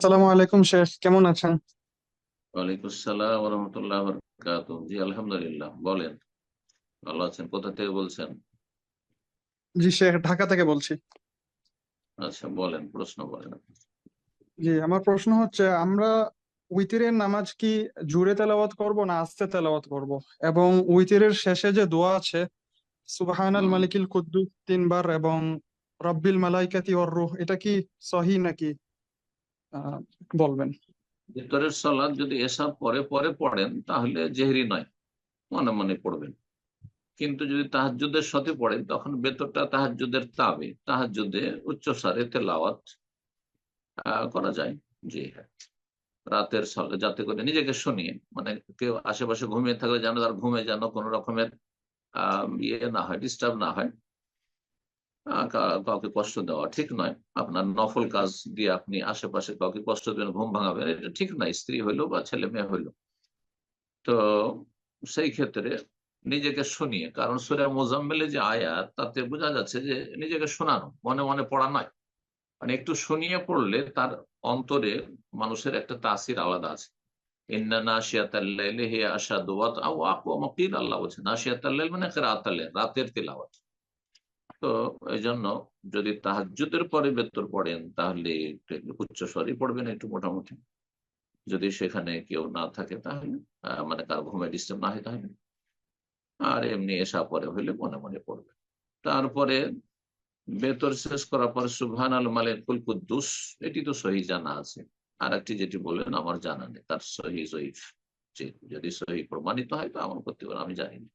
আসসালামু আলাইকুম শেখ। কেমন আছেন? ওয়ালাইকুম আসসালাম রহমতুল্লাহ বরকাত জি আলহামদুলিল্লাহ। বলেন ভালো আছেন? কোথা থেকে বলছেন? জি শেখ ঢাকা থেকে বলছি। আচ্ছা বলেন প্রশ্ন বলেন। জি আমার প্রশ্ন হচ্ছে আমরা উইতিরের নামাজ কি জোরে তেলাওয়াত করব না আস্তে তেলাওয়াত করব? এবং উইতিরের শেষে যে দোয়া আছে সুবহানাল। মালিকিল কুদ্দুস তিনবার এবং রব্বিল মালাইকাতি ওয়ার রূহ এটা কি সহি নাকি? বলবেন। ভিতরের সলাদ যদি এসব পরে পরে পড়েন, তাহলে জেহরি নয়। মনে মনে পড়বেন। কিন্তু যদি তাহাজ্জুদের সাথে পড়েন, তখন বেতরটা তাহাজ্জুদের তাবে, তাহাজ্জুদে উচ্চস্বরে তেলাওয়াত করা যায়। জি হ্যাঁ। রাতের যাতে করে নিজেকে শুনিয়ে মানে কেউ আশেপাশে ঘুমিয়ে থাকলে যেন তার ঘুমে যেন কোনো রকমের ইয়ে না হয় ডিস্টার্ব না হয়। কাউকে কষ্ট দেওয়া ঠিক নয়। আপনার নফল কাজ দিয়ে আপনি আশেপাশে কাউকে কষ্ট দেবেন ঘুম ভাঙাবেন, এটা ঠিক নয়। স্ত্রী হইল বা ছেলে মেয়ে হইল। তো সেই ক্ষেত্রে নিজেকে শুনিয়ে, কারণ সুরা মোজাম্মেলে যে আয়াত, তাতে বোঝা যাচ্ছে যে নিজেকে শোনানো, মনে মনে পড়া নয়। মানে একটু শুনিয়ে পড়লে তার অন্তরে মানুষের একটা তাসির আলাদা আছে। মানে রাতের তিলাওয়াত। তো এই জন্য যদি তাহাজ্জুদের পরে বেতর পড়েন, তাহলে উচ্চ স্বরই পড়বেন একটু মোটামুটি। যদি সেখানে কেউ না থাকে, তাহলে মানে কার ঘুমে ডিস্টার্ব না হয়, তাহলে। আর এমনি এসা পরে হইলে মনে মনে পড়বে তারপরে বেতর শেষ করার পরে সুবহান আল মালিকুল কুদ্দুস, এটি তো সহি জানা আছে। আর একটি যেটি বললেন, আমার জানা নেই, তার সহি যদি সহি প্রমাণিত হয়, তো আমার করতে আমি জানি না।